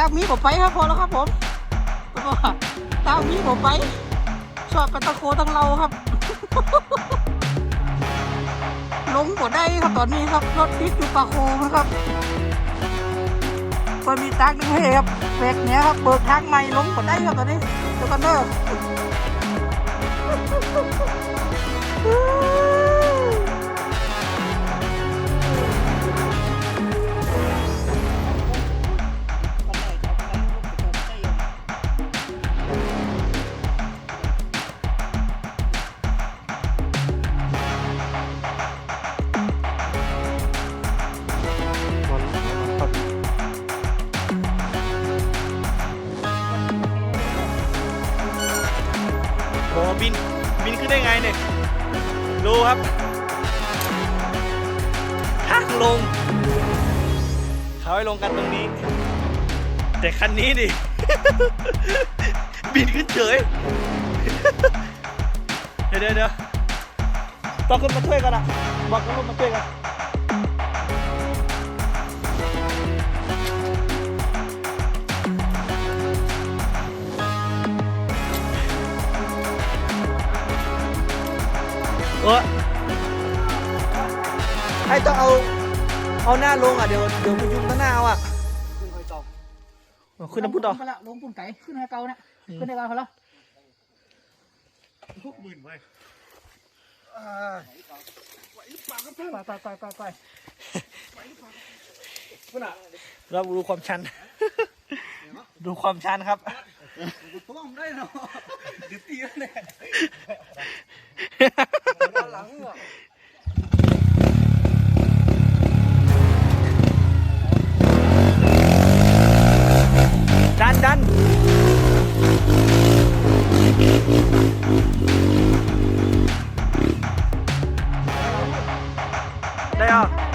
ตามีผมไปครับพอแล้วครับผมเพราะว่าตามีผมไปชอบเป็นตะโคตั้งเราครับ ลงบ่ได้ครับตอนนี้ครับรถติดอยู่ปากโคนะครับเปิดมีตักนึงให้ครับแบกเนี้ยครับเปิดทางใหม่ลงบ่ได้ครับตอนนี้เดี๋ยวกันเด้อ อ้บินบินขึ้นได้ไงเนี่ยดูครับทางลงเขาให้ลงกันตรงนี้ แต่คันนี้ดิบินขึ้นเฉยเดี๋ยวเดี๋ยวต้องขึ้นมาช่วยกันอะบอกกันลงมาช่วยกัน เออไอ้ต้องเอา เอาหน้าลงอะ เดี๋ยวเดี๋ยวมันยุงข้างหน้าเอาอะเอาขึ้นน้ำพุต่อไปละลงปุ่นไก่ขึ้นให้เกาเนี่ยขึ้นให้เกาพอแล้วไปไปไปไปไปเราดูความชัน ดูความชันครับต้องได้เนาะเดี๋ยวตีแล้วเนี่ ได้เหรอ